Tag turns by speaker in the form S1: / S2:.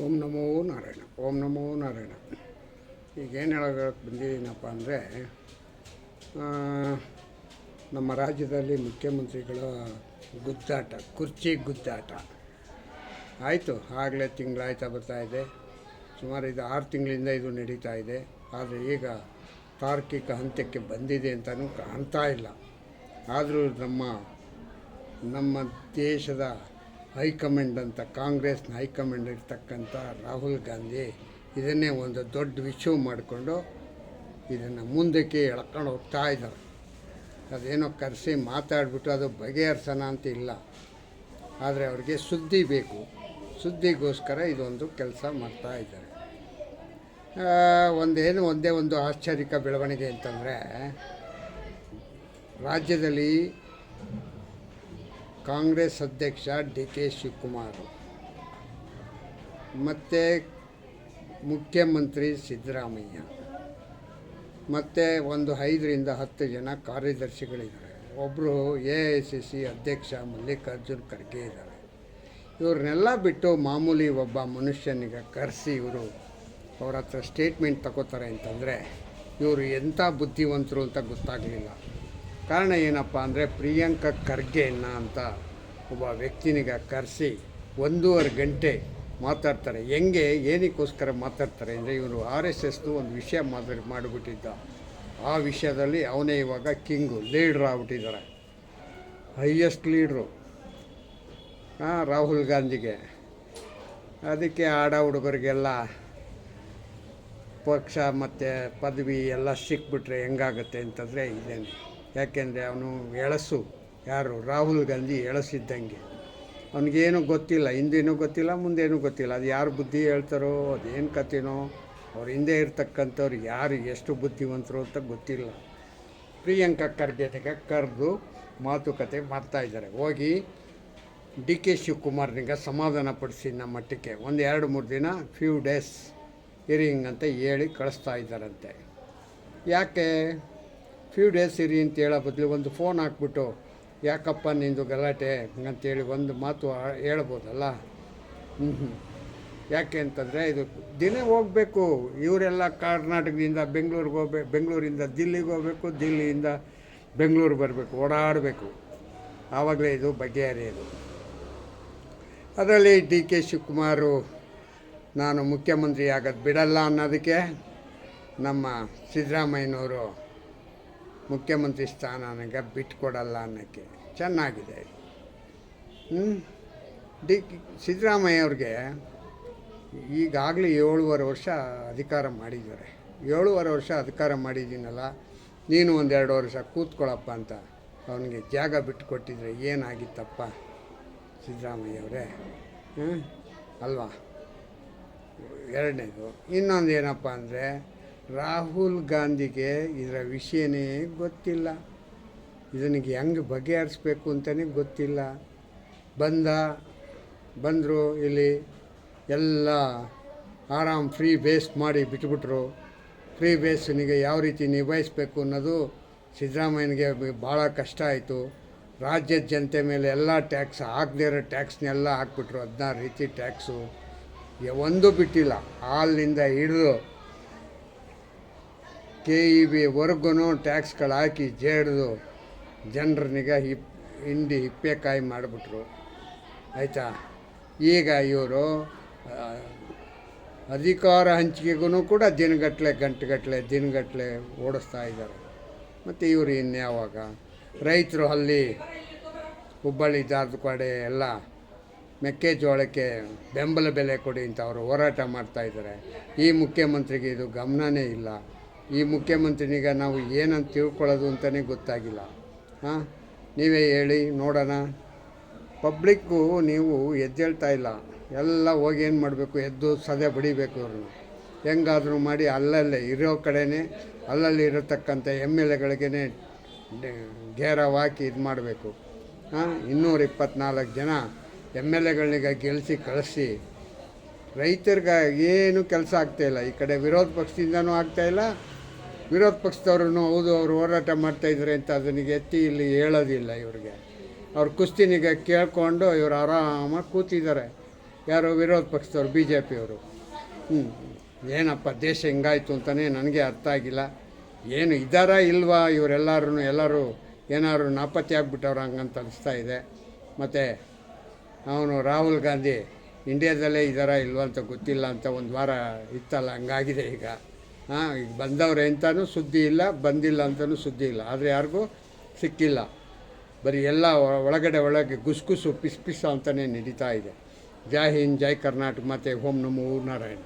S1: ಓಂ ನಮೋ ನಾರಾಯಣ, ಓಂ ನಮೋ ನಾರಾಯಣ. ಈಗ ಏನು ಹೇಳೋಕ್ಕೆ ಬಂದಿದ್ದೀನಪ್ಪ ಅಂದರೆ ನಮ್ಮ ರಾಜ್ಯದಲ್ಲಿ ಮುಖ್ಯಮಂತ್ರಿಗಳ ಗುದ್ದಾಟ, ಕುರ್ಚಿ ಗುದ್ದಾಟ. ಆಯಿತು, ಆಗಲೇ ತಿಂಗಳಾಯ್ತಾ ಬರ್ತಾ ಇದೆ. ಸುಮಾರು ಇದು ಆರು ತಿಂಗಳಿಂದ ಇದು ನಡೀತಾ ಇದೆ. ಆದರೆ ಈಗ ತಾರ್ಕಿಕ ಹಂತಕ್ಕೆ ಬಂದಿದೆ ಅಂತಲೂ ಕಾಣ್ತಾ ಇಲ್ಲ. ಆದರೂ ನಮ್ಮ ನಮ್ಮ ದೇಶದ ಹೈಕಮಾಂಡ್ ಅಂತ, ಕಾಂಗ್ರೆಸ್ನ ಹೈಕಮಾಂಡ್ ಇರ್ತಕ್ಕಂಥ ರಾಹುಲ್ ಗಾಂಧಿ ಇದನ್ನೇ ಒಂದು ದೊಡ್ಡ ವಿಷಯ ಮಾಡಿಕೊಂಡು ಇದನ್ನು ಮುಂದಕ್ಕೆ ಎಳ್ಕೊಂಡು ಹೋಗ್ತಾ ಇದ್ದಾರೆ. ಅದೇನೋ ಕರೆಸಿ ಮಾತಾಡಿಬಿಟ್ಟು ಅದು ಬಗೆಹರಿಸೋಣ ಅಂತ ಇಲ್ಲ. ಆದರೆ ಅವ್ರಿಗೆ ಸುದ್ದಿ ಬೇಕು. ಸುದ್ದಿಗೋಸ್ಕರ ಇದೊಂದು ಕೆಲಸ ಮಾಡ್ತಾ ಇದ್ದಾರೆ. ಒಂದೇನು ಒಂದೇ ಒಂದು ಆಶ್ಚರ್ಯಕ ಬೆಳವಣಿಗೆ ಅಂತಂದರೆ, ರಾಜ್ಯದಲ್ಲಿ ಕಾಂಗ್ರೆಸ್ ಅಧ್ಯಕ್ಷ ಡಿ ಕೆ ಶಿವಕುಮಾರ್. ಮತ್ತು ಮುಖ್ಯಮಂತ್ರಿ ಸಿದ್ದರಾಮಯ್ಯ. ಮತ್ತು ಒಂದು ಐದರಿಂದ ಹತ್ತು ಜನ ಕಾರ್ಯದರ್ಶಿಗಳಿದ್ದಾರೆ. ಒಬ್ಬರು ಎ ಐ ಸಿ ಸಿ ಅಧ್ಯಕ್ಷ ಮಲ್ಲಿಕಾರ್ಜುನ್ ಖರ್ಗೆ ಇದ್ದಾರೆ. ಇವ್ರನ್ನೆಲ್ಲ ಬಿಟ್ಟು ಮಾಮೂಲಿ ಒಬ್ಬ ಮನುಷ್ಯನಿಗೆ ಕರೆಸಿ ಇವರು ಅವ್ರ ಹತ್ರ ಸ್ಟೇಟ್ಮೆಂಟ್ ತಗೋತಾರೆ ಅಂತಂದರೆ ಇವರು ಎಂಥ ಬುದ್ಧಿವಂತರು ಅಂತ ಗೊತ್ತಾಗಲಿಲ್ಲ. ಕಾರಣ ಏನಪ್ಪ ಅಂದರೆ ಪ್ರಿಯಾಂಕ ಖರ್ಗೆನ ಅಂತ ಒಬ್ಬ ವ್ಯಕ್ತಿನಿಗೆ ಕರೆಸಿ ಒಂದೂವರೆ ಗಂಟೆ ಮಾತಾಡ್ತಾರೆ. ಹೆಂಗೆ, ಏನಕ್ಕೋಸ್ಕರ ಮಾತಾಡ್ತಾರೆ ಅಂದರೆ ಇವರು ಆರ್ ಎಸ್ ಎಸ್ದು ಒಂದು ವಿಷಯ ಮಾತಾಡಿ ಮಾಡಿಬಿಟ್ಟಿದ್ದ. ಆ ವಿಷಯದಲ್ಲಿ ಅವನೇ ಇವಾಗ king, leader ಆಗ್ಬಿಟ್ಟಿದ್ದಾರೆ. Highest leader. Rahul ಗಾಂಧಿಗೆ. ಅದಕ್ಕೆ ಆಡ ಹುಡುಗರಿಗೆಲ್ಲ ಪಕ್ಷ ಮತ್ತು ಪದವಿ ಎಲ್ಲ ಸಿಕ್ಬಿಟ್ರೆ ಹೆಂಗಾಗುತ್ತೆ ಅಂತಂದರೆ ಇದೇನೆ. ಯಾಕೆಂದರೆ ಅವನು ಎಳಸು. ಯಾರು? ರಾಹುಲ್ ಗಾಂಧಿ ಎಳಸಿದ್ದಂಗೆ. ಅವನಿಗೇನು ಗೊತ್ತಿಲ್ಲ. ಹಿಂದೇನೂ ಗೊತ್ತಿಲ್ಲ, ಮುಂದೇನೂ ಗೊತ್ತಿಲ್ಲ. ಅದು ಯಾರು ಬುದ್ಧಿ ಹೇಳ್ತಾರೋ, ಅದೇನು ಕತೆನೋ ಅವ್ರ ಹಿಂದೆ ಇರ್ತಕ್ಕಂಥವ್ರು ಯಾರು, ಎಷ್ಟು ಬುದ್ಧಿವಂತರು ಅಂತ ಗೊತ್ತಿಲ್ಲ. ಪ್ರಿಯಾಂಕಾ ಖರ್ಗೆಗೆ ಕರೆದು ಮಾತುಕತೆ ಮಾಡ್ತಾಯಿದ್ದಾರೆ ಹೋಗಿ ಡಿ ಕೆ ಶಿವಕುಮಾರ್ನಿಗೆ ಸಮಾಧಾನ ಪಡಿಸಿ ನಮ್ಮ ಮಟ್ಟಕ್ಕೆ ಒಂದು ಎರಡು ಮೂರು ದಿನ ಫ್ಯೂ ಡೇಸ್ ಇರಿಂಗ್ ಅಂತ ಹೇಳಿ ಕಳಿಸ್ತಾ ಇದ್ದಾರಂತೆ. ಯಾಕೆ? ಫ್ಯೂ ಡೇಸ್ ಇರಿ ಅಂತ ಹೇಳೋ ಬದಲು ಒಂದು ಫೋನ್ ಹಾಕ್ಬಿಟ್ಟು, ಯಾಕಪ್ಪ ನಿಂದು ಗಲಾಟೆ? ಅಂತೇಳಿ ಒಂದು ಮಾತು ಹೇಳ್ಬೋದಲ್ಲ? ಹ್ಞೂ ಹ್ಞೂ ಯಾಕೆ ಅಂತಂದರೆ ಇದು ದಿನ ಹೋಗಬೇಕು. ಇವರೆಲ್ಲ ಕರ್ನಾಟಕದಿಂದ ಬೆಂಗಳೂರಿಗೆ ಹೋಗ್ಬೇಕು ಬೆಂಗಳೂರಿಂದ ದಿಲ್ಲಿಗೆ ಹೋಗಬೇಕು, ದಿಲ್ಲಿಯಿಂದ ಬೆಂಗಳೂರು ಬರಬೇಕು, ಓಡಾಡಬೇಕು. ಆವಾಗಲೇ ಇದು ಬಗೆಹರಿಯೋದು ಅದರಲ್ಲಿ ಡಿ ಕೆ ಶಿವಕುಮಾರು, ನಾನು ಮುಖ್ಯಮಂತ್ರಿ ಆಗೋದು ಬಿಡಲ್ಲ ಅನ್ನೋದಕ್ಕೆ ನಮ್ಮ ಸಿದ್ದರಾಮಯ್ಯನವರು ಮುಖ್ಯಮಂತ್ರಿ ಸ್ಥಾನ ನನಗೆ ಬಿಟ್ಕೊಡಲ್ಲ ಅನ್ನೋಕ್ಕೆ. ಚೆನ್ನಾಗಿದೆ. ಡಿ ಸಿದ್ದರಾಮಯ್ಯ ಅವ್ರಿಗೆ ಈಗಾಗಲೇ ಏಳುವರೆ ವರ್ಷ ಅಧಿಕಾರ ಮಾಡಿದ್ದಾರೆ. ಏಳುವರೆ ವರ್ಷ ಅಧಿಕಾರ ಮಾಡಿದ್ದೀನಲ್ಲ, ನೀನು ಒಂದೆರಡು ವರ್ಷ ಕೂತ್ಕೊಳ್ಳಪ್ಪ ಅಂತ ಅವನಿಗೆ ಜಾಗ ಬಿಟ್ಟು ಕೊಟ್ಟಿದ್ರೆ ಏನಾಗಿತ್ತಪ್ಪ ಸಿದ್ದರಾಮಯ್ಯ ಅವರೇ? ಅಲ್ವಾ? ಎರಡನೇದು. ಇನ್ನೊಂದು ಏನಪ್ಪ ಅಂದರೆ ರಾಹುಲ್ ಗಾಂಧಿಗೆ ಇದರ ವಿಷಯನೇ ಗೊತ್ತಿಲ್ಲ. ಇದನಿಗೆ ಹೆಂಗೆ ಬಗೆಹರಿಸ್ಬೇಕು ಅಂತಲೇ ಗೊತ್ತಿಲ್ಲ. ಬಂದ, ಬಂದರು ಇಲ್ಲಿ ಎಲ್ಲ ಆರಾಮ್ ಫ್ರೀ ಬೇಸ್ ಮಾಡಿ ಬಿಟ್ಬಿಟ್ರು. ಫ್ರೀ ಬೇಸ್ನಿಗೆ ಯಾವ ರೀತಿ ನಿಭಾಯಿಸ್ಬೇಕು ಅನ್ನೋದು ಸಿದ್ದರಾಮಯ್ಯನಿಗೆ ಭಾಳ ಕಷ್ಟ ಆಯಿತು. ರಾಜ್ಯದ ಜನತೆ ಮೇಲೆ ಎಲ್ಲ ಟ್ಯಾಕ್ಸ್ ಹಾಕದೇ ಇರೋ ಟ್ಯಾಕ್ಸ್ನೆಲ್ಲ ಹಾಕ್ಬಿಟ್ರು. ಹದಿನಾರು ರೀತಿ ಟ್ಯಾಕ್ಸು. ಒಂದು ಬಿಟ್ಟಿಲ್ಲ. ಹಾಲಿನಿಂದ ಹಿಡಿದು ಕೆ ಇ ಬಿವರೆಗೂ ಟ್ಯಾಕ್ಸ್ಗಳು ಹಾಕಿ ಜೇಡ್ದು ಜನರನಿಗೆ ಹಿಪ್ ಹಿಂಡಿ ಹಿಪ್ಪೆಕಾಯಿ ಮಾಡಿಬಿಟ್ರು. ಆಯಿತಾ? ಈಗ ಇವರು ಅಧಿಕಾರ ಹಂಚಿಕೆಗೂ ಕೂಡ ದಿನಗಟ್ಟಲೆ ಗಂಟೆಗಟ್ಟಲೆ ದಿನಗಟ್ಟಲೆ ಓಡಿಸ್ತಾ ಇದ್ದಾರೆ. ಮತ್ತು ಇವರು ಇನ್ಯಾವಾಗ? ರೈತರು ಅಲ್ಲಿ ಹುಬ್ಬಳ್ಳಿ ಕೋಡೆ ಎಲ್ಲ ಮೆಕ್ಕೆಜೋಳಕ್ಕೆ ಬೆಂಬಲ ಬೆಲೆ ಕೊಡಿ ಅಂತ ಅವರು ಹೋರಾಟ ಮಾಡ್ತಾ ಇದ್ದಾರೆ. ಈ ಮುಖ್ಯಮಂತ್ರಿಗೆ ಇದು ಗಮನನೇ ಇಲ್ಲ. ಈ ಮುಖ್ಯಮಂತ್ರಿನಿಗೆ ನಾವು ಏನಂತ ತಿಳ್ಕೊಳ್ಳೋದು ಅಂತಲೇ ಗೊತ್ತಾಗಿಲ್ಲ. ಹಾಂ? ನೀವೇ ಹೇಳಿ, ನೋಡೋಣ. ಪಬ್ಲಿಕ್ಕು ನೀವು ಎದ್ದೇಳ್ತಾ ಇಲ್ಲ. ಎಲ್ಲ ಹೋಗಿ ಏನು ಮಾಡಬೇಕು? ಎದ್ದು ಸದೆ ಬಡಿಬೇಕು ಅವ್ರನ್ನ. ಹೆಂಗಾದರೂ ಮಾಡಿ ಅಲ್ಲಲ್ಲೇ ಇರೋ ಕಡೆನೇ, ಅಲ್ಲಲ್ಲಿ ಇರತಕ್ಕಂಥ ಎಂ ಎಲ್ ಎಗಳಿಗೇ ಗೇರವಾಕಿ ಇದು ಮಾಡಬೇಕು. ಹಾಂ? ಇನ್ನೂರ ಇಪ್ಪತ್ನಾಲ್ಕು ಜನ ಎಂ ಎಲ್ ಎಗಳನ್ನ ಗೆಲ್ಲಿಸಿ ಕಳಿಸಿ. ರೈತರಿಗೆ ಏನು ಕೆಲಸ ಆಗ್ತಾಯಿಲ್ಲ ಈ ಕಡೆ ವಿರೋಧ ಪಕ್ಷದಿಂದನೂ ಆಗ್ತಾಯಿಲ್ಲ ವಿರೋಧ ಪಕ್ಷದವ್ರೂ ಹೌದು, ಅವರು ಹೋರಾಟ ಮಾಡ್ತಾಯಿದ್ದಾರೆ ಅಂತ ಅದನಿಗೆ ಎತ್ತಿ ಇಲ್ಲಿ ಹೇಳೋದಿಲ್ಲ ಇವ್ರಿಗೆ. ಅವ್ರ ಕುಸ್ತಿನಿಗೆ ಕೇಳಿಕೊಂಡು ಇವರು ಆರಾಮಾಗಿ ಕೂತಿದ್ದಾರೆ. ಯಾರು ವಿರೋಧ ಪಕ್ಷದವ್ರು ಬಿ ಜೆ ಪಿಯವರು ಹ್ಞೂ ಏನಪ್ಪ, ದೇಶ ಹಿಂಗಾಯ್ತು ಅಂತಲೇ ನನಗೆ ಅರ್ಥ ಆಗಿಲ್ಲ. ಏನು ಇದ್ದಾರಾ ಇಲ್ವಾ ಇವರೆಲ್ಲರೂ ಎಲ್ಲರೂ ಏನಾದ್ರು ನಾಪತ್ತೆ ಆಗ್ಬಿಟ್ಟವ್ರು ಹಂಗಂತ ಅನಿಸ್ತಾ ಇದೆ. ಮತ್ತು ಅವನು ರಾಹುಲ್ ಗಾಂಧಿ, ಇಂಡಿಯಾದಲ್ಲೇ ಇದ್ದಾರಾ ಇಲ್ವಾ ಅಂತ ಗೊತ್ತಿಲ್ಲ ಅಂತ ಒಂದು ವಾರ ಇತ್ತಲ್ಲ, ಹಂಗಾಗಿದೆ ಈಗ. ಹಾಂ, ಈಗ ಬಂದವ್ರೆ ಅಂತಲೂ ಸುದ್ದಿ ಇಲ್ಲ, ಬಂದಿಲ್ಲ ಅಂತಲೂ ಸುದ್ದಿ ಇಲ್ಲ. ಆದರೆ ಯಾರಿಗೂ ಸಿಕ್ಕಿಲ್ಲ. ಬರೀ ಎಲ್ಲ ಒಳಗಡೆ ಒಳಗೆ ಗುಸ್ಗುಸು, ಪಿಸ್ ಪಿಸ್ ಅಂತಲೇ ನಡೀತಾ ಇದೆ. ಜೈ ಹಿಂದ್, ಜೈ ಕರ್ನಾಟಕ, ಮತ್ತು ಓಂ ನಮೋ ನಾರಾಯಣ.